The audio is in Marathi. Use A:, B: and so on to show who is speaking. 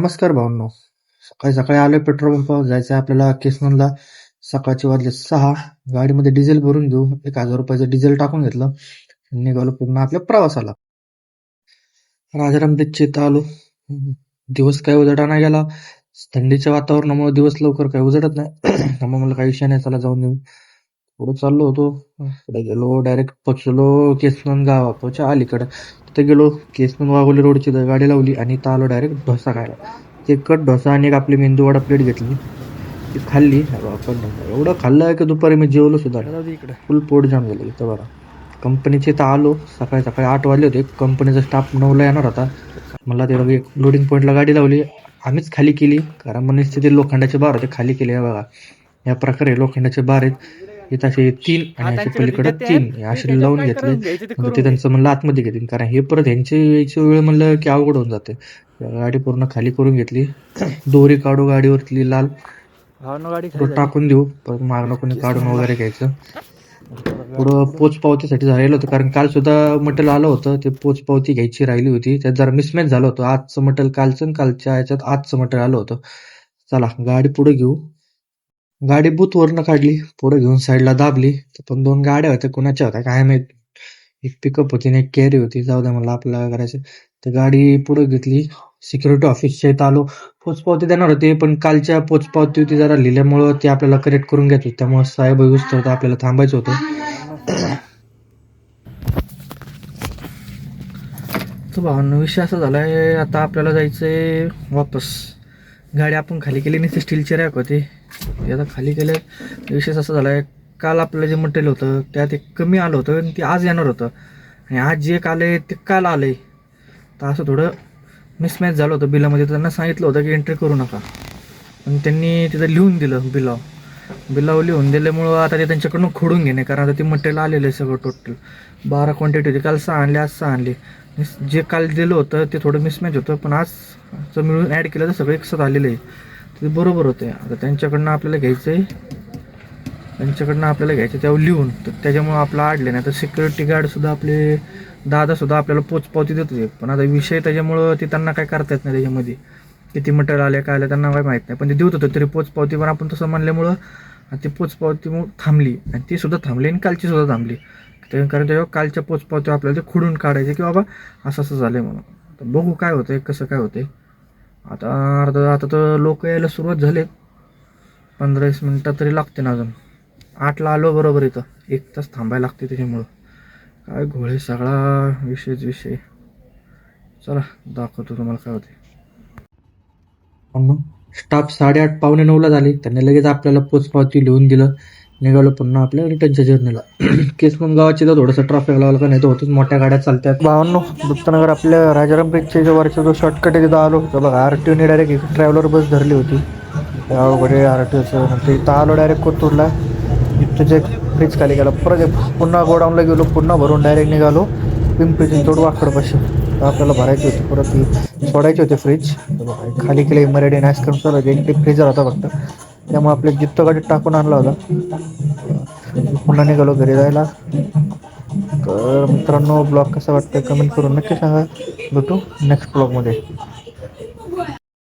A: नमस्कार भावांनो. सकाळी सकाळी आलो पेट्रोल पंपावर. जायचं आहे आपल्याला केसनला सकाळचे वाजले सहा. गाडीमध्ये डिझेल भरून घेऊ एक हजार रुपयाचं डिझेल टाकून घेतलं. निघालो पूर्ण आपल्या प्रवासाला. राजाराम बीचच्या इथं आलो. दिवस काय उजाडा नाही गेला. थंडीच्या वातावरणामुळे दिवस लवकर काही उजडत नाही. त्यामुळे मला काही विषय नाही. चला जाऊन देऊ पुढे चाललो होतो. पुढे गेलो डायरेक्ट पोचलो केसनन गावाच्या अलीकडे. तिथे गेलो केसनन वाघोली रोडची गाडी लावली आणि इथं आलो डायरेक्ट डोसा खायला. ते कट डोसा आणि एक आपली मेंदू वडा प्लेट घेतली. ती खाल्ली. बापरे, एवढं खाल्लं की दुपारी मी जेवलो सुद्धा इकडे. फुल पोट जाम झालं इथं बरं कंपनीचे इथं आलो. सकाळी सकाळी आठ वाजले होते. कंपनीचा स्टाफ नऊला येणार होता. मला ते लगे लोडिंग पॉईंटला गाडी लावली. आम्हीच खाली केली. कारण मनीस लोखंडाचे बार होते. खाली केले बघा. या प्रकारे लोखंडाचे बार आहेत. इथं असे तीन आणि असे पलीकडे तीन. हे असे लावून घेतले म्हणजे ते त्यांचं म्हणलं आतमध्ये घेतील. कारण हे परत यांची यायची वेळ म्हणलं की अवघड होऊन जाते. गाडी पूर्ण खाली करून घेतली. दोरी काढू गाडीवरती लाल. टाकून देऊ. परत मागणं कोणी काढून वगैरे घ्यायचं. पुढं पोच पावतीसाठी झालेलं होतं. कारण काल सुद्धा मटेरियल आलं होतं. ते पोच पावती घ्यायची राहिली होती. त्यात जरा मिसमॅच झालं होतं. आजचं मटेरियल कालचं कालच्या ह्याच्यात आजचं मटेरियल आलं होतं. चला गाडी पुढे घेऊ. गाडी बूथवरनं काढली पुढे घेऊन साईडला दाबली. तर पण दोन गाड्या होत्या कुणाच्या होत्या काय माहीत. एक पिकअप होती आणि एक कॅरी होती. जाऊ द्या मला आपल्याला करायचं. तर गाडी पुढे घेतली. सिक्युरिटी ऑफिसच्या इथं आलो. पोचपावती देणार होते पण कालच्या पोचपावती होती जरा लिहिल्यामुळं ते आपल्याला करेक्ट करून घेत होतं. त्यामुळे साहेब येऊस तर आपल्याला थांबायचं होतं. तर भावांनो विषय असा झालाय आता आपल्याला जायचंय वापस. गाडी आपण खाली केली नाही ते स्टीलचे रॅक होते. ते आता खाली केलं विशेष असं झालाय काल आपलं जे मटेरियल होतं त्यात एक कमी आलं होतं आणि ते आज येणार होतं. आणि आज जे एक आहे ते काल आलं आहे तर असं थोडं मिसमॅच झालं होतं बिलामध्ये. त्यांना सांगितलं होतं की एंट्री करू नका. पण त्यांनी तिथं लिहून दिलं बिलाव बिलाव लिहून दिल्यामुळं आता ते त्यांच्याकडून खोडून घेणे कारण आता ते मटेरियल आलेलं आहे सगळं टोटल बारा क्वांटिटी होती. काल सहा आणले आज सहा आणले. जे काल दिलं होतं ते थोडं मिसमॅच होतं पण आज मिळून ॲड केलं तर सगळं एकसाथ आलेलं आहे. ते बरोबर होते. आता त्यांच्याकडनं आपल्याला घ्यायचं आहे त्यांच्याकडनं आपल्याला घ्यायचं त्यावर लिहून. तर त्याच्यामुळं आपलं आडले नाही तर सिक्युरिटी गार्डसुद्धा आपले दादासुद्धा आपल्याला पोचपावती देत होते पण आता विषय त्याच्यामुळं ते त्यांना काय करता येत नाही त्याच्यामध्ये. किती मटेरियल आले काय आलं त्यांना काही माहीत नाही. पण ते देत होतं तरी पोचपावती पण आपण तसं म्हणल्यामुळं ती पोचपावती थांबली. आणि ती सुद्धा थांबली आणि कालची सुद्धा थांबली. ते कारण तेव्हा कालच्या पोचपावती आपल्याला ते खुडून काढायचे की बाबा असं असं झालं म्हणून. तर बघू काय होतंय कसं काय होतंय. आता अर्धा आता तर लोक यायला सुरुवात झाली पंधरा वीस मिनटात तरी लागते ना अजून. आठला आलो बरोबर इथं. एक तास थांबायला लागते त्याच्यामुळं. काय घोळे सगळा विषयच विषय. चला दाखवतो तुम्हाला काय होते स्टाफ साडेआठ पावणे नऊला झाली. त्यांनी लगेच आपल्याला पोचपावती लिहून दिलं. निघालो पुन्हा आपल्या रिटर्नच्या जर्नीला केसमन गावाची तर थोडंसं ट्रॅफिक लावलं का नाही तर होतच. मोठ्या गाड्या चालतात भावांनो दत्तनगर आपल्या राजाराम ब्रिजच्या जो वरचा जो शॉर्टकट आहे तिथं आलो तर बघा आर टी ओने डायरेक्ट एक ट्रॅव्हलर बस धरली होती. अवघडे आर टी ओचं इथं आलो डायरेक्ट कोथरूडला. इथं जे फ्रीज खाली गेला परत पुन्हा गोडाऊनला गेलो पुन्हा भरून डायरेक्ट निघालो. पिंपरी चिंचवड वाकडपाशी आपल्याला भरायची होती. परत ती सोडायची होती फ्रीज खाली केली मराठी आईस्क्रीम चालत एक फ्रीजर होता फक्त. त्यामुळे आपल्या जित्तो गाडीत टाकून आणला होता. पुन्हा निघालो घरी जायला. तर मित्रांनो ब्लॉग कसा वाटतं कमेंट करून नक्की सांगा. भेटू नेक्स्ट ब्लॉगमध्ये